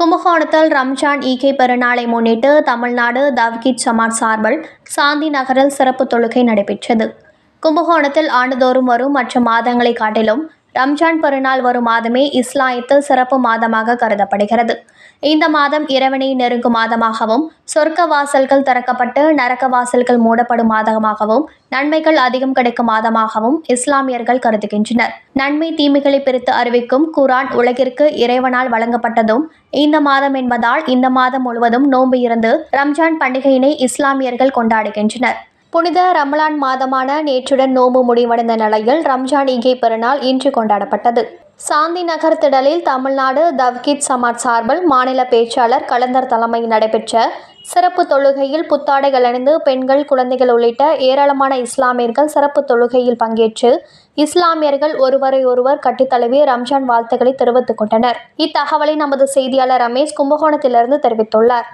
கும்பகோணத்தில் ரம்ஜான் ஈகை பெருநாளை முன்னிட்டு தமிழ்நாடு தவ்கீத் சமாஜ் சார்பில் சாந்தி நகரில் சிறப்பு தொழுகை நடைபெற்றது. கும்பகோணத்தில் ஆண்டுதோறும் வரும் மற்ற மாதங்களை காட்டிலும் ரம்ஜான் பெருநாள் வரும் மாதமே இஸ்லாயத்தில் சிறப்பு மாதமாக கருதப்படுகிறது. இந்த மாதம் இறைவனை நெருங்கும் மாதமாகவும் சொர்க்க வாசல்கள் திறக்கப்பட்டு நரக்க வாசல்கள் மூடப்படும் மாதமாகவும் நன்மைகள் அதிகம் கிடைக்கும் மாதமாகவும் இஸ்லாமியர்கள் கருதுகின்றனர். நன்மை தீமைகளை பிரித்து அறிவிக்கும் குரான் உலகிற்கு இறைவனால் வழங்கப்பட்டதும் இந்த மாதம் என்பதால் இந்த மாதம் முழுவதும் நோன்பு இருந்து ரம்ஜான் பண்டிகையினை இஸ்லாமியர்கள் கொண்டாடுகின்றனர். புனித ரமலான் மாதமான நேற்றுடன் நோன்பு முடிவடைந்த நிலையில் ரம்ஜான் ஈகை பெருநாள் இன்று கொண்டாடப்பட்டது. சாந்தி நகர் திடலில் தமிழ்நாடு தவ்கித் சமாஜ் சார்பில் மாநில பேச்சாளர் கலந்தர் தலைமையில் நடைபெற்ற சிறப்பு தொழுகையில் புத்தாடைகள் அணிந்து பெண்கள் குழந்தைகள் உள்ளிட்ட ஏராளமான இஸ்லாமியர்கள் சிறப்பு தொழுகையில் பங்கேற்று இஸ்லாமியர்கள் ஒருவரை ஒருவர் கட்டித்தழுவி ரம்ஜான் வாழ்த்துக்களை தெரிவித்துக் கொண்டனர். இத்தகவலை நமது செய்தியாளர் ரமேஷ் கும்பகோணத்திலிருந்து தெரிவித்துள்ளார்.